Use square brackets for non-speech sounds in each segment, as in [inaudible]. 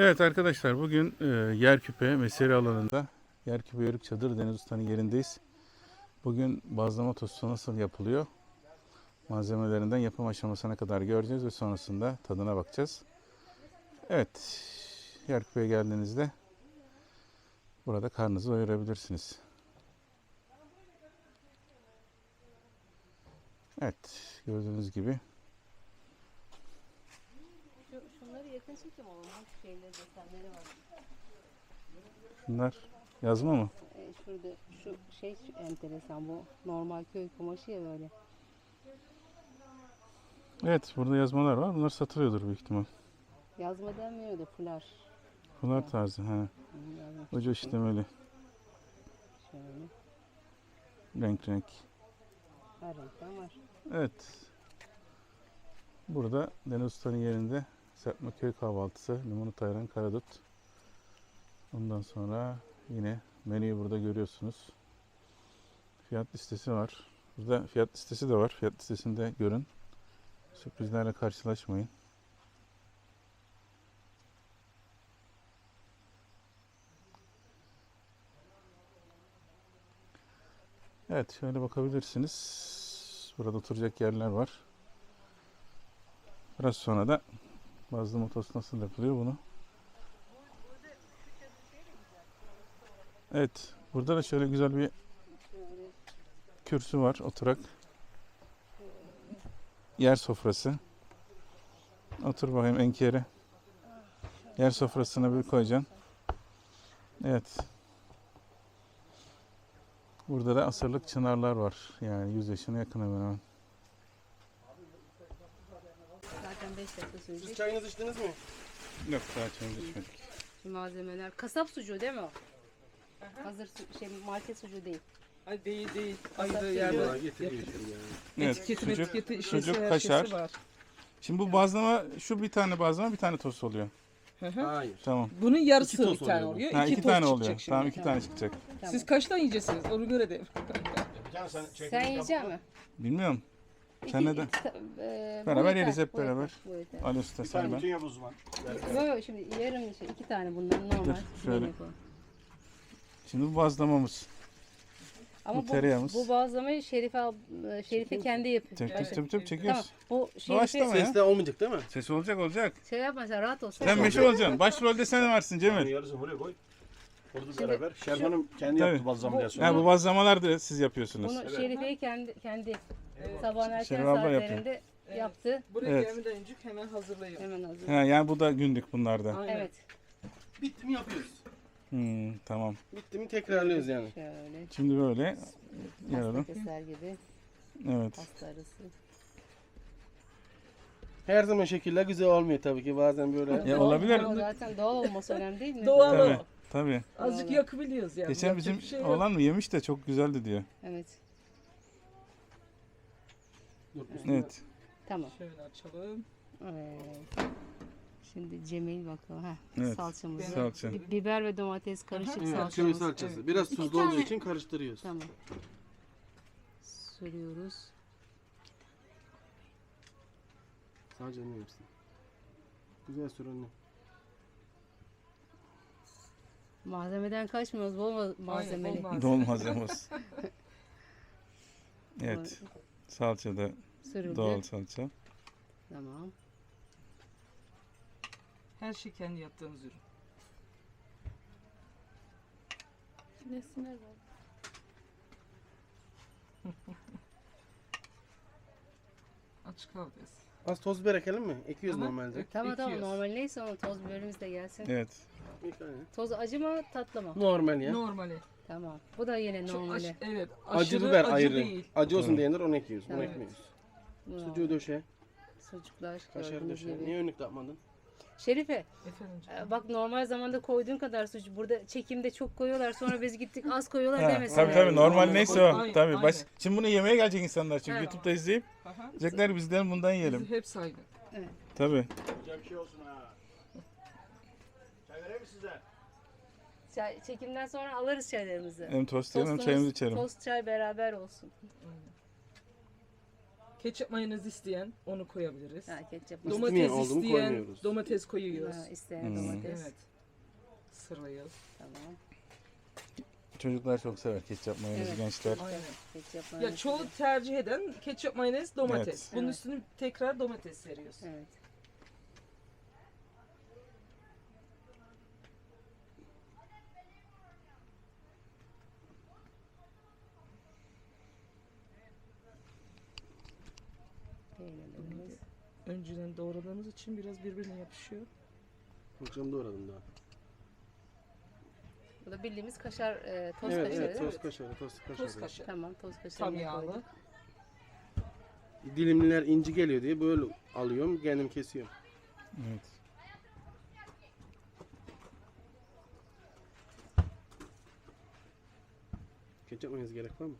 Evet arkadaşlar bugün e, Yerküpe mesire alanında Yerküpe Yörük Çadır Deniz Usta'nın yerindeyiz. Bugün bazlama tostu nasıl yapılıyor? Malzemelerinden yapım aşamasına kadar göreceğiz ve sonrasında tadına bakacağız. Evet, Yerküpe'ye geldiğinizde burada karnınızı doyurabilirsiniz. Evet, gördüğünüz gibi Şu, şeyleri desenleri var. bunlar yazma mı? Ee, şurada şu şey enteresan bu. Normal köy kumaşı ya böyle. Evet, burada yazmalar var. Bunlar satılıyordur büyük ihtimal. Yazma denmiyor da fular. Bunlar tarzı. Ha. Ucu işlemeli. Şöyle. Renk renk. Her renkten var. Evet. Burada Deniz Usta'nın yerinde serpme köy kahvaltısı, limonata ayran, karadut. Ondan sonra yine menüyü burada görüyorsunuz. Fiyat listesi var. Burada fiyat listesi de var. Fiyat listesini de görün. Sürprizlerle karşılaşmayın. Evet şöyle bakabilirsiniz. Burada oturacak yerler var. Biraz sonra da bazlama tost nasıl yapılıyor bunu. Evet. Burada da şöyle güzel bir kürsü var. Oturak. Yer sofrası. Otur bakayım enkere. Yer sofrasına bir koyacaksın. Evet. Burada da asırlık çınarlar var. Yani 100 yaşına yakın hemen hemen. Zaten 5 dakika Siz sürecek. çayınızı içtiniz mi? Yok daha çayımızı içmedik. Malzemeler. Kasap sucuğu değil mi o? Hazır su- şey market sucuğu değil. Ay değil değil. Kasap Ayda sucuğu. yerde. Ya getiriyor şimdi yani. Evet, Etiketi sucuk, etiketi işesi sucuk, her kaşar. var. Şimdi bu bazlama, şu bir tane bazlama, bir tane tost oluyor. Hı hı. Hayır. Tamam. Bunun yarısı İki tost bir tane oluyor bu. oluyor. Ha, iki, iki tost tane çıkacak oluyor. şimdi. Tamam iki tane çıkacak. Siz kaç tane yiyeceksiniz? Ona göre de. Sen, Sen yiyecek misin? Bilmiyorum. Sen İki- neden? iki [laughs] e, Beraber yeter, yeriz hep yeter, beraber. yeter. Ali Usta Bir sen tane ben. bütün o zaman. Yok yok şimdi yarım şey iki tane bundan normal. şöyle. Yemek o. Şimdi bu bazlamamız. Ama Bu bu, tereyağımız. bu bazlamayı Şerife, ab- Şerife kendi yapıyor. Tep Başka- tep tep Tamam. çekiyoruz. Bu Doğaçlama Şerife ya. Ses de olmayacak değil mi? Ses olacak olacak. şey yapma sen rahat ol. Sen meşhur olacaksın. Başrolde sen varsın Cemil. Yarısını buraya koy. Orada Şimdi beraber. Şerfan'ım kendi Tabii. yaptı bazlamayı. Ha, bu bazlamalar da siz yapıyorsunuz. Bunu Şerife'yi kendi kendi sabahın erken Şerife abla yapıyor. saatlerinde Evet. yaptı. Buraya Evet. gelmeden önce hemen hazırlayın. Hemen hazır. Ha, yani bu da günlük bunlarda. Aynen. Evet. Bitti mi yapıyoruz? Hmm, tamam. Bitti mi tekrarlıyoruz yani. Şöyle. Şimdi böyle Pasta yaralım. keser gibi. Evet. Pasta arası. Her zaman şekiller güzel olmuyor tabii ki. Bazen böyle. Ya olabilir. ama Zaten doğal olması önemli değil mi? Doğal Tabii. o. Tabii. Azıcık Vallahi. yakabiliyoruz yani. Geçen Yapacak bizim bir şey yok. oğlan mı yemiş de çok güzeldi diyor. Evet. Dur, üstüne- Evet. Tamam. Şöyle açalım. Evet. Şimdi Cemil bakalım. Ha, Evet. Salçamızı. Salça. Bi- Biber ve domates karışık Aha. Evet, köy salçamız. salçası. Evet. Biraz İki tuzlu olduğu tane- için karıştırıyoruz. Tamam. Sürüyoruz. Sadece ne yapsın? Güzel sür anne. Malzemeden kaçmıyoruz. Bol ma- malzemeli. Aynen, bol malzeme. Dol malzememiz. [laughs] Evet. Salça da Sürüldü. doğal salça. Tamam. Her şey kendi yaptığımız ürün. Nesine var? Açık kaldıyız. Az toz biber ekelim mi? Ekiyoruz Aha. normalde. Tamam tamam Ekiyoruz. normal neyse onun toz biberimiz de gelsin. Evet. Toz acı mı tatlı mı? Normal ya. Normali. Tamam. Bu da yine Çok normali. aş- evet. Acı Aşırı biber acı ayrı. değil. Acı olsun Tamam. diyenler onu ekiyoruz. Bunu Tamam. ekmiyoruz. Bu Sucuğu döşe. Sucuklar gördüğünüz döşe. gibi. Niye önlük yapmadın? Şerife Efendim e, bak normal zamanda koyduğun kadar sucuk. Burada çekimde çok koyuyorlar sonra biz gittik az koyuyorlar Ha, demesin. tabii tabii normal neyse o. Aynen, Tabii. Baş... aynen. Şimdi bunu yemeye gelecek insanlar çünkü Evet. YouTube'da izleyip Aha. diyecekler bizden bundan yiyelim. Biz hep saygı. Tabii. Güzel bir şey olsun ha. Çay vereyim mi size? Çay- çekimden sonra alırız çaylarımızı. Hem tost yiyelim hem Tostumuz- çayımızı içelim. Tost çay beraber olsun. Ketçap mayonez isteyen onu koyabiliriz. Ha, ketçap. Domates- isteyen koymuyoruz. domates koyuyoruz. Ha, isteyen Hmm. domates. Evet. Sırlıyoruz. Tamam. Çocuklar çok sever ketçap mayonezi Evet. gençler. Aynen. Ketçap Ya mayonez çoğu tercih eden ketçap mayonez domates. Evet. Bunun Evet. üstüne tekrar domates seriyoruz. Evet. Önceden doğradığımız için biraz birbirine yapışıyor. Hocam doğradım daha. Bu da bildiğimiz kaşar, e, toz evet kaşarı evet değil mi? toz kaşarı toz kaşarı. Toz kaşar. Tamam toz kaşarı. Tam yağlı. Dilimliler inci geliyor diye böyle alıyorum kendim kesiyorum. Evet. Ketçap mayonez gerek var mı?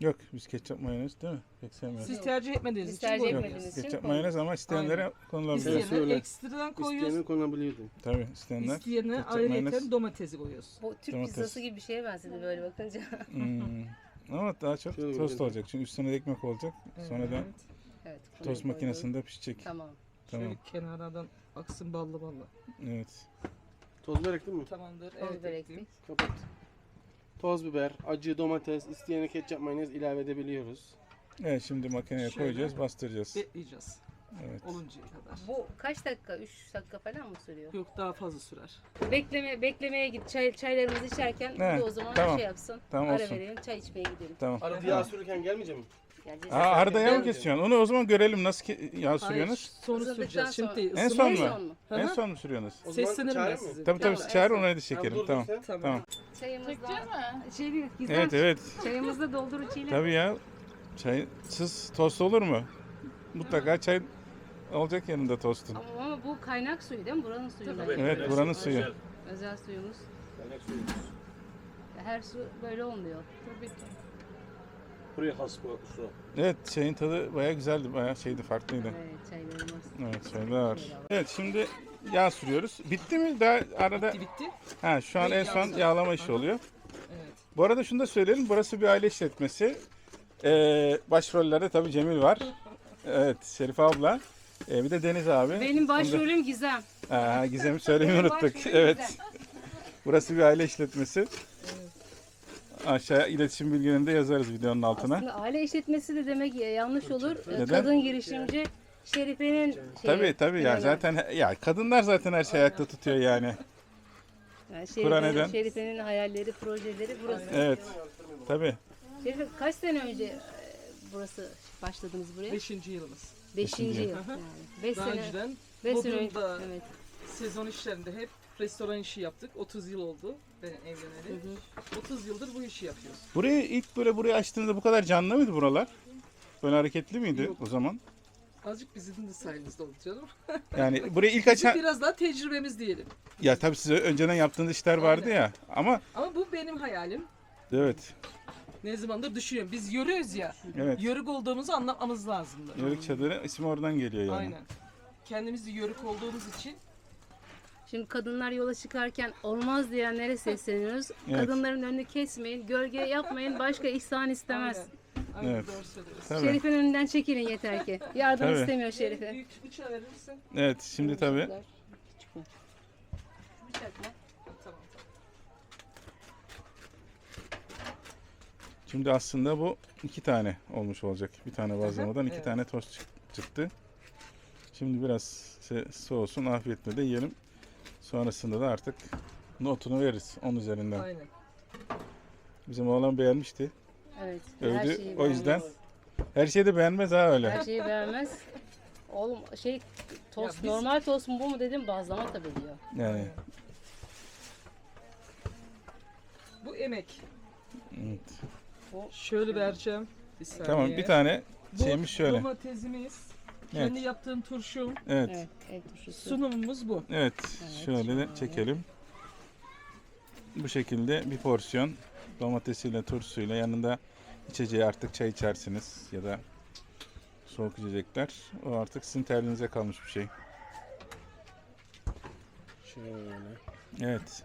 Yok biz ketçap mayonez değil mi? Pek sevmiyoruz. Siz tercih etmediğiniz Biz için tercih. Yok etmediğiniz için ketçap koymuyoruz. mayonez ama isteyenlere konulabilir. İsteyen- İsteyene söyle. ekstradan koyuyoruz. İsteyenin konabiliyordu. Tabii isteyenler. İsteyene ketçap, ayrıca mayonez. domatesi koyuyoruz. Bu Türk Domates. pizzası gibi bir şeye benzedi böyle bakınca. Hmm. Ama daha çok Şöyle tost bakın. olacak. Çünkü üstüne de ekmek olacak. Sonra da Evet. evet. tost koyduk. makinesinde pişecek. Tamam. Tamam. Şöyle kenardan aksın ballı ballı. Evet. Toz biber ektin mi? Tamamdır. Toz evet, ekleyeyim. ektik. Kapat. Toz biber, acı domates, isteyene ketçap mayonez ilave edebiliyoruz. Evet şimdi makineye Şöyle. koyacağız, bastıracağız. Bekleyeceğiz. Evet. Oluncaya kadar. Bu kaç dakika? 3 dakika falan mı sürüyor? Yok daha fazla sürer. Bekleme beklemeye git. Çay, çaylarımızı içerken de o zaman tamam. şey yapsın. Tamam, ara olsun. verelim, çay içmeye gidelim. Tamam. Arada yağ sürürken gelmeyecek mi? Aa, arada yağ mı kesiyorsun? Onu o zaman görelim nasıl ki yağ sürüyorsunuz. Isındıktan süreceğiz. Şimdi. En ısınıyor. son mu? son mu? Hı En hı. son mu sürüyorsunuz? O zaman Seslenirim ben çağırayım mı? sizi. Tabii tabii Tamam, çağır onu hadi çekelim. Tamam. sen. Tamam. Tamam. Çayımızda şey değil, güzel. Evet evet. Çayımızda doldur içiyle. Tabii ya. Çaysız tost olur mu? Mutlaka çay olacak yanında tostun. Ama, ama bu kaynak suyu değil mi? Buranın suyu. Tabii. Evet buranın suyu. Özel suyumuz. Her su böyle olmuyor. Tabii ki. Buraya has bu su. Evet çayın tadı bayağı güzeldi. Bayağı şeydi farklıydı. Evet çaylarımız. Evet çaylar var. Evet şimdi yağ sürüyoruz. Bitti mi? Daha arada Bitti bitti. ha şu an en son Yağ- yağlama işi oluyor. Evet. Bu arada şunu da söyleyelim. Burası bir aile işletmesi. Ee, başrollerde tabii Cemil var. Evet Şerife abla. Ee, bir de Deniz abi. Benim başrolüm Gizem. Ha, Gizem'i söylemeyi unuttuk. başrolüm Evet. Burası bir aile işletmesi. Aşağıya iletişim bilgilerini de yazarız videonun altına. Aslında aile işletmesi de demek ya- yanlış olur. Ee, Neden? Kadın girişimci Şerife'nin şeyi. Tabii tabii ya Yani- zaten ya kadınlar zaten her şeyi ayakta tutuyor yani. Yani Şerife'nin, eden. Şerife'nin hayalleri, projeleri burası. Evet. Tabii. Şerife kaç sene önce e, burası başladınız buraya? Beşinci yılımız. Beşinci yıl. yıl. Yani. Beş Daha sene. önceden Beş sene önce. Bodrum'da Evet. sezon işlerinde hep restoran işi yaptık. 30 yıl oldu ben evleneli. Hı hı. 30 yıldır bu işi yapıyoruz. Burayı ilk böyle burayı açtığınızda bu kadar canlı mıydı buralar? Böyle hareketli miydi Yok. o zaman? Azıcık bizim de sayenizde oldu canım. [laughs] Yani burayı ilk açan biraz daha tecrübemiz diyelim. ya tabii size önceden yaptığınız işler vardı Aynen. ya ama Ama bu benim hayalim. evet. Ne zamandır düşünüyorum. Biz yörüyoruz ya. Evet. Yörük olduğumuzu anlamamız lazımdı. Yörük çadırı ismi oradan geliyor yani. Aynen. Kendimiz de yörük olduğumuz için Şimdi kadınlar yola çıkarken olmaz diyenlere sesleniyoruz. [laughs] Evet. Kadınların önünü kesmeyin, gölge yapmayın, başka ihsan istemez. Aynen. Aynen Evet. Tabii. Şerife'nin önünden çekilin yeter ki. Yardım Tabii. istemiyor Şerife. Büyük bıçağı verirsen. Evet şimdi tabii. Şimdi aslında bu iki tane olmuş olacak. Bir tane bazlamadan iki evet. tane tost çık- çıktı. Şimdi biraz se- soğusun afiyetle de yiyelim. Sonrasında da artık notunu veririz onun üzerinden. Aynen. Bizim oğlan beğenmişti. Evet. Övdü, her şeyi o yüzden. beğenmez. Her şeyi de beğenmez ha öyle. Her şeyi beğenmez. Oğlum şey tost Ya biz- normal tost mu bu mu dedim bazlama tabii diyor. Yani. Bu emek. evet. Şöyle vereceğim. Bir saniye. Tamam bir tane Bu şeymiş şöyle. domatesimiz. Evet. Kendi yaptığım turşum. Evet. Evet, turşusu. Sunumumuz bu. Evet. Evet, Şöyle de şöyle. çekelim. Bu şekilde bir porsiyon domatesiyle, turşusuyla yanında içeceği artık çay içersiniz ya da soğuk içecekler. O artık sizin tercihinize kalmış bir şey. Şöyle. Evet.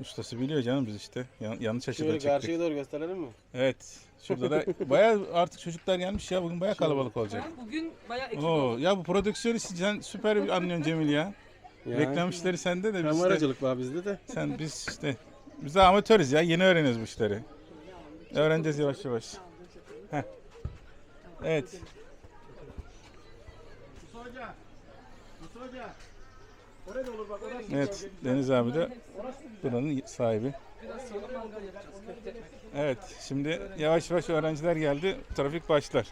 Ustası biliyor canım biz işte. Yan- yanlış açıdan Şöyle çektik. karşıya doğru gösterelim mi? Evet. Şurada da [laughs] bayağı artık çocuklar gelmiş ya. Bugün bayağı kalabalık olacak. Ha, Bugün bayağı ekip Oo, oldu. ya bu prodüksiyonu sen süper bir anlıyorsun Cemil ya. Yani, Reklam işleri sende de biz de, Kameracılık var bizde de. sen biz işte biz de amatörüz ya. Yeni öğreniyoruz bu işleri. Öğreneceğiz yavaş yavaş. Heh. Evet. Musa Hoca. Musa Hoca. Oraya da olur bak. Orası. Evet. Deniz abi de buranın sahibi. Evet. Şimdi yavaş yavaş öğrenciler geldi. Trafik başlar.